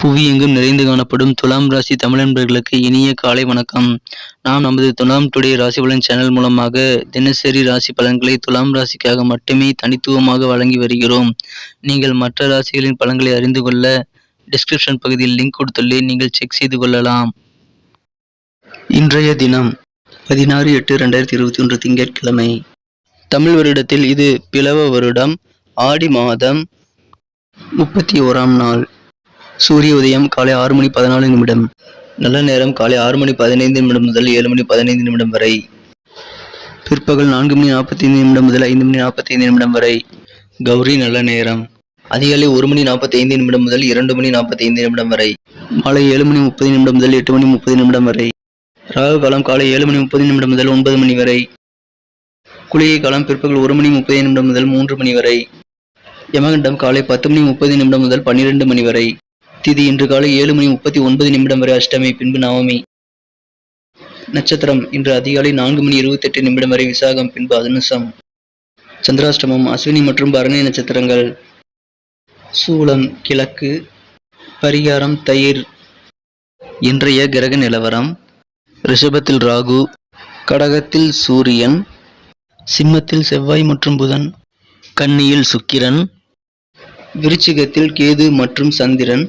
புவி எங்கும் நிறைந்து காணப்படும் துலாம் ராசி தமிழன்பர்களுக்கு இனிய காலை வணக்கம். நாம் நமது துலாம் டுடே ராசி பலன் சேனல் மூலமாக தினசரி ராசி பலன்களை துலாம் ராசிக்காக மட்டுமே தனித்துவமாக வழங்கி வருகிறோம். நீங்கள் மற்ற ராசிகளின் பலன்களை அறிந்து கொள்ள டிஸ்கிரிப்ஷன் பகுதியில் லிங்க் கொடுத்துள்ளே நீங்கள் செக் செய்து கொள்ளலாம். இன்றைய தினம் பதினாறு எட்டு ரெண்டாயிரத்தி இருபத்தி ஒன்று திங்கட்கிழமை. தமிழ் வருடத்தில் இது பிளவ வருடம் ஆடி மாதம் முப்பத்தி ஓராம் நாள். சூரிய உதயம் காலை ஆறு மணி பதினாலு நிமிடம். நல்ல நேரம் காலை ஆறு மணி பதினைந்து நிமிடம் முதல் ஏழு மணி பதினைந்து நிமிடம் வரை. பிற்பகல் நான்கு மணி நாற்பத்தி ஐந்து நிமிடம் முதல் ஐந்து மணி நாற்பத்தி ஐந்து நிமிடம் வரை. கௌரி நல்ல நேரம். அதிகாலை ஒரு மணி நாற்பத்தி ஐந்து நிமிடம் முதல் இரண்டு மணி நாற்பத்தி ஐந்து நிமிடம் வரை. மாலை ஏழு மணி முப்பது நிமிடம் முதல் எட்டு மணி முப்பது நிமிடம் வரை. ராகு காலம் காலை ஏழு மணி முப்பது நிமிடம் முதல் ஒன்பது மணி வரை. குளிகை காலம் பிற்பகல் ஒரு மணி முப்பது நிமிடம் முதல் மூன்று மணி வரை. யமகண்டம் காலை பத்து மணி முப்பது நிமிடம் முதல் பன்னிரெண்டு மணி வரை. திதி இன்று காலை ஏழு மணி முப்பத்தி ஒன்பது நிமிடம் வரை அஷ்டமி பின்பு நவமி. நட்சத்திரம் இன்று அதிகாலை நான்கு மணி இருபத்தெட்டு நிமிடம் வரை விசாகம் பின்பு அனுசம். சந்திராஷ்டமம் அஸ்வினி மற்றும் பரணி நட்சத்திரங்கள். சூலம் கிழக்கு. பரிகாரம் தயிர். இன்றைய கிரக நிலவரம் ரிஷபத்தில் ராகு கடகத்தில் சூரியன் சிம்மத்தில் செவ்வாய் மற்றும் புதன் கன்னியில் சுக்கிரன் விருச்சிகத்தில் கேது மற்றும் சந்திரன்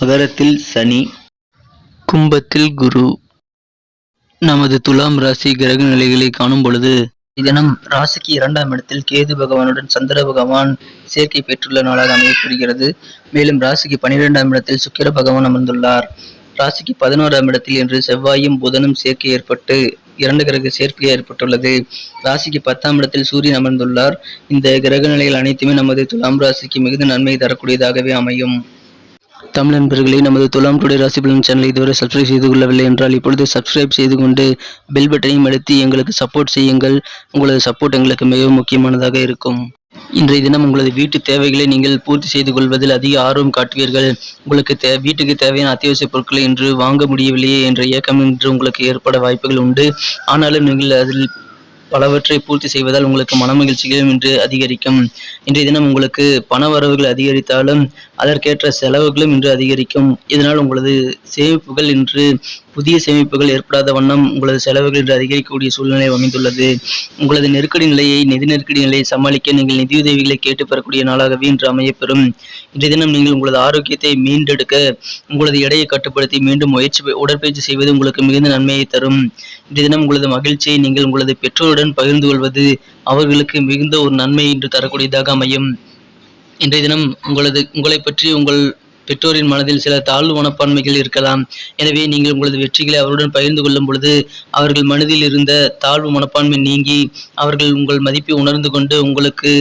மகரத்தில் சனி கும்பத்தில் குரு. நமது துலாம் ராசி கிரக நிலைகளை காணும் பொழுது தினம் ராசிக்கு இரண்டாம் இடத்தில் கேது பகவானுடன் சந்திர பகவான் சேர்க்கை பெற்றுள்ள நாளாக அமையப்படுகிறது மேலும் ராசிக்கு பனிரெண்டாம் இடத்தில் சுக்கிர பகவான் அமர்ந்துள்ளார். ராசிக்கு பதினோராம் இடத்தில் இன்று செவ்வாயும் புதனும் சேர்க்கை ஏற்பட்டு இரண்டு கிரக சேர்க்கை ஏற்பட்டுள்ளது. ராசிக்கு பத்தாம் இடத்தில் சூரியன் அமர்ந்துள்ளார். இந்த கிரக நிலைகள் அனைத்துமே நமது துலாம் ராசிக்கு மிகுந்த நன்மை தரக்கூடியதாகவே அமையும். தமிழ் நண்பர்களே நமது துலாம் டுடே ராசி பலன் சேனலை இதுவரை சப்ஸ்கிரைப் செய்து கொள்ளவில்லை என்றால் இப்பொழுது சப்ஸ்கிரைப் செய்து கொண்டு பெல் பட்டனையும் அழுத்தி எங்களுக்கு சப்போர்ட் செய்யுங்கள். உங்களது சப்போர்ட் எங்களுக்கு மிகவும் முக்கியமானதாக இருக்கும். இன்றைய தினம் உங்களது வீட்டு தேவைகளை நீங்கள் பூர்த்தி செய்து கொள்வதில் அதிக ஆர்வம் காட்டுவீர்கள். உங்களுக்கு தே வீட்டுக்கு தேவையான அத்தியாவசிய பொருட்களை இன்று வாங்க முடியவில்லையே என்ற இயக்கம் இன்று உங்களுக்கு ஏற்பட வாய்ப்புகள் உண்டு. ஆனாலும் நீங்கள் அதில் பலவற்றை பூர்த்தி செய்வதால் உங்களுக்கு மனமகிழ்ச்சிகளும் இன்று அதிகரிக்கும். இன்றைய தினம் உங்களுக்கு பண வரவுகள் அதிகரித்தாலும் அதற்கேற்ற செலவுகளும் இன்று அதிகரிக்கும். இதனால் உங்களது சேமிப்புகள் இன்று புதிய சேமிப்புகள் ஏற்படாத வண்ணம் உங்களது செலவுகள் இன்று அதிகரிக்கக்கூடிய சூழ்நிலை அமைந்துள்ளது. உங்களது நெருக்கடி நிலையை நிதி நெருக்கடி நிலையை சமாளிக்க நீங்கள் நிதியுதவிகளை கேட்டு பெறக்கூடிய நாளாகவே இன்று அமையப்பெறும். இன்றைய தினம் நீங்கள் உங்களது ஆரோக்கியத்தை மீண்டெடுக்க உங்களது எடையை கட்டுப்படுத்தி மீண்டும் முயற்சி உடற்பயிற்சி செய்வது உங்களுக்கு மிகுந்த நன்மையை தரும். இன்றைய தினம் உங்களது மகிழ்ச்சியை நீங்கள் உங்களது பெற்றோருடன் பகிர்ந்து கொள்வது அவர்களுக்கு மிகுந்த ஒரு நன்மை இன்று தரக்கூடியதாக அமையும். இன்றைய தினம் உங்களது உங்களை பற்றி உங்கள் பெற்றோரின் மனதில் சில தாழ்வு மனப்பான்மைகள் இருக்கலாம். எனவே நீங்கள் உங்களது வெற்றிகளை அவருடன் பகிர்ந்து கொள்ளும் பொழுது அவர்கள் மனதில் இருந்த தாழ்வு மனப்பான்மை நீங்கி அவர்கள் உங்கள் மதிப்பை உணர்ந்து கொண்டு உங்களுக்கு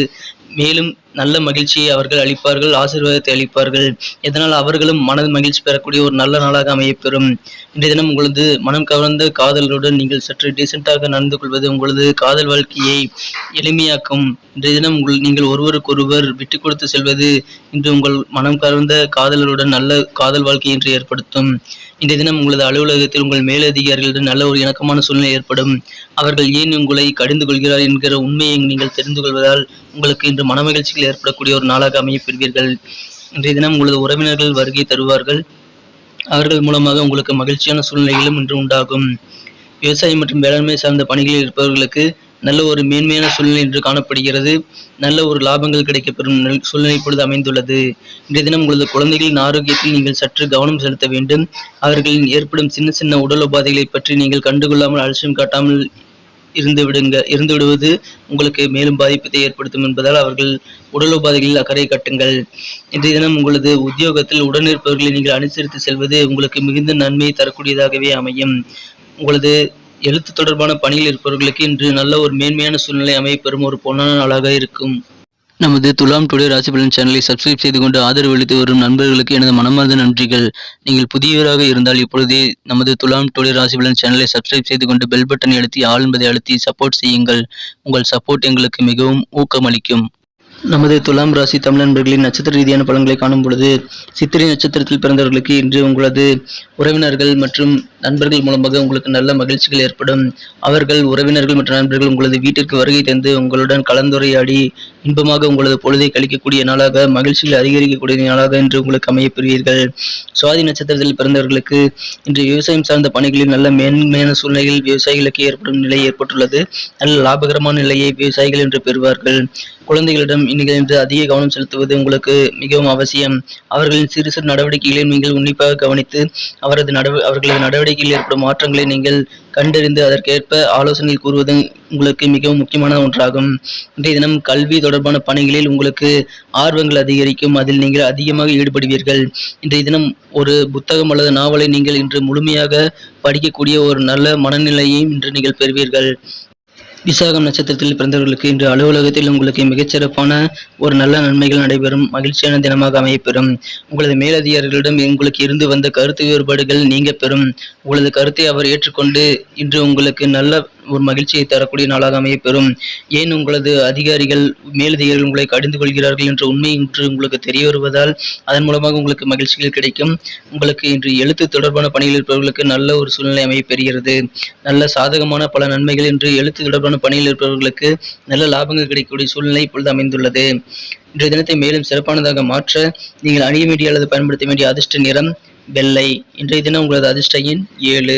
மேலும் நல்ல மகிழ்ச்சியை அவர்கள் அளிப்பார்கள் ஆசீர்வாதத்தை அளிப்பார்கள். இதனால் அவர்களும் மனது மகிழ்ச்சி பெறக்கூடிய ஒரு நல்ல நாளாக அமையப்பெறும். இன்றைய தினம் உங்களது மனம் கவர்ந்த காதலருடன் நீங்கள் சற்று டீசெண்டாக நடந்து கொள்வது உங்களது காதல் வாழ்க்கையை எளிமையாக்கும். இன்றைய தினம் உங்கள் நீங்கள் ஒருவருக்கொருவர் விட்டு கொடுத்து செல்வது இன்று உங்கள் மனம் கவர்ந்த காதலருடன் நல்ல காதல் வாழ்க்கை இன்று ஏற்படுத்தும். இன்றைய தினம் உங்களது அலுவலகத்தில் உங்கள் மேலதிகாரிகளுடன் நல்ல ஒரு இணக்கமான சூழ்நிலை ஏற்படும். அவர்கள் ஏன் உங்களை கடிந்து கொள்கிறார் என்கிற உண்மையை நீங்கள் தெரிந்து கொள்வதால் உங்களுக்கு இன்று மனமகிழ்ச்சிகள் ஏற்படக்கூடிய ஒரு நாளாக அமையப் பெறுவீர்கள். இன்றைய தினம் உங்களது உறவினர்கள் வருகை தருவார்கள். அவர்கள் மூலமாக உங்களுக்கு மகிழ்ச்சியான சூழ்நிலைகளும் இன்று உண்டாகும். விவசாயம் மற்றும் வேளாண்மை சார்ந்த பணிகளில் இருப்பவர்களுக்கு நல்ல ஒரு மேன்மையான சூழ்நிலை இன்று காணப்படுகிறது. நல்ல ஒரு லாபங்கள் கிடைக்கப்பெறும் சூழ்நிலை இப்பொழுது அமைந்துள்ளது. இன்றைய தினம் உங்களது குழந்தைகளின் ஆரோக்கியத்தில் நீங்கள் சற்று கவனம் செலுத்த வேண்டும். அவர்களின் ஏற்படும் சின்ன சின்ன உடல் உபாதைகளை பற்றி நீங்கள் கண்டுகொள்ளாமல் அலட்சியம் காட்டாமல் இருந்து விடுங்க இருந்து விடுவது உங்களுக்கு மேலும் பாதிப்பத்தை ஏற்படுத்தும் என்பதால் அவர்கள் உடல் உபாதைகளில் அக்கறை கட்டுங்கள். இன்றைய தினம் உங்களது உத்தியோகத்தில் உடனிருப்பவர்களை நீங்கள் அனுசரித்து செல்வது உங்களுக்கு மிகுந்த நன்மையை தரக்கூடியதாகவே அமையும். உங்களது எழுத்து தொடர்பான பணியில் இருப்பவர்களுக்கு இன்று நல்ல ஒரு மேன்மையான சூழ்நிலை அமைப்பெறும் ஒரு பொன்னான நாளாக இருக்கும். நமது துலாம் டுடே ராசி பலன் சேனலை சப்ஸ்கிரைப் செய்து கொண்டு ஆதரவு அளித்து வரும் நண்பர்களுக்கு எனது மனமார்ந்த நன்றிகள். நீங்கள் புதியவராக இருந்தால் இப்பொழுதே நமது துலாம் டுடே ராசி பலன் சேனலை சப்ஸ்கிரைப் செய்து கொண்டு பெல் பட்டனை அழுத்தி ஆள் என்பதை அழுத்தி சப்போர்ட் செய்யுங்கள். உங்கள் சப்போர்ட் எங்களுக்கு மிகவும் ஊக்கமளிக்கும். நமது துலாம் ராசி தமிழன்பர்களின் நட்சத்திர ரீதியான பலன்களை காணும் பொழுது சித்திரை நட்சத்திரத்தில் பிறந்தவர்களுக்கு இன்று உங்களது உறவினர்கள் மற்றும் நண்பர்கள் மூலமாக உங்களுக்கு நல்ல மகிழ்ச்சிகள் ஏற்படும். அவர்கள் உறவினர்கள் மற்றும் நண்பர்கள் உங்களது வீட்டிற்கு வருகை தந்து உங்களுடன் கலந்துரையாடி இன்பமாக உங்களது பொழுதை கழிக்கக்கூடிய நாளாக மகிழ்ச்சிகள் அதிகரிக்கக்கூடிய நாளாக இன்று உங்களுக்கு அமையப்பெறுவீர்கள் சுவாதி நட்சத்திரத்தில் பிறந்தவர்களுக்கு இன்று விவசாயம் சார்ந்த பணிகளில் நல்ல மேன்மையான சூழ்நிலையில் விவசாயிகளுக்கு ஏற்படும் நிலை ஏற்பட்டுள்ளது. நல்ல லாபகரமான நிலையை விவசாயிகள் இன்று பெறுவார்கள். குழந்தைகளிடம் இந்நிகழ்ந்து அதிக கவனம் செலுத்துவது உங்களுக்கு மிகவும் அவசியம். அவர்களின் சிறு சிறு நடவடிக்கைகளை நீங்கள் உன்னிப்பாக கவனித்து அவரது நடவ அவர்களது நடவடிக்கையில் ஏற்படும் மாற்றங்களை நீங்கள் கண்டறிந்து அதற்கேற்ப ஆலோசனை கூறுவது உங்களுக்கு மிகவும் முக்கியமான ஒன்றாகும். இன்றைய தினம் கல்வி தொடர்பான பணிகளில் உங்களுக்கு ஆர்வங்கள் அதிகரிக்கும். அதில் நீங்கள் அதிகமாக ஈடுபடுவீர்கள். இன்றைய தினம் ஒரு புத்தகம் அல்லது நாவலை நீங்கள் இன்று முழுமையாக படிக்கக்கூடிய ஒரு நல்ல மனநிலையையும் இன்று நீங்கள் பெறுவீர்கள். விசாகம் நட்சத்திரத்தில் பிறந்தவர்களுக்கு இன்று அலுவலகத்தில் உங்களுக்கு மிகச்சிறப்பான ஒரு நல்ல நன்மைகள் நடைபெறும். மகிழ்ச்சியான தினமாக அமையப்பெறும். உங்களது மேலதிகாரிகளிடம் உங்களுக்கு இருந்து வந்த கருத்து வேறுபாடுகள் நீங்க பெறும். உங்களது கருத்தை அவர் ஏற்றுக்கொண்டு இன்று உங்களுக்கு நல்ல ஒரு மகிழ்ச்சியை தரக்கூடிய நாளாக அமையப்பெறும். ஏன் உங்களது அதிகாரிகள் மேலதிகாரிகள் உங்களை கடிந்து கொள்கிறார்கள் என்ற உண்மை இன்று உங்களுக்கு தெரிய வருவதால் அதன் மூலமாக உங்களுக்கு மகிழ்ச்சிகள் கிடைக்கும். உங்களுக்கு இன்று எழுத்து தொடர்பான பணியில் இருப்பவர்களுக்கு நல்ல ஒரு சூழ்நிலை அமையப்பெறுகிறது. நல்ல சாதகமான பல நன்மைகள் இன்று எழுத்து தொடர்பான பணியில் இருப்பவர்களுக்கு நல்ல லாபங்கள் கிடைக்கக்கூடிய சூழ்நிலை இப்பொழுது அமைந்துள்ளது. இன்றைய தினத்தை மேலும் சிறப்பானதாக மாற்ற நீங்கள் அணிய வேண்டிய அல்லது பயன்படுத்த வேண்டிய அதிர்ஷ்ட நிறம் வெள்ளை. இன்றைய தினம் உங்களது அதிர்ஷ்ட எண் ஏழு.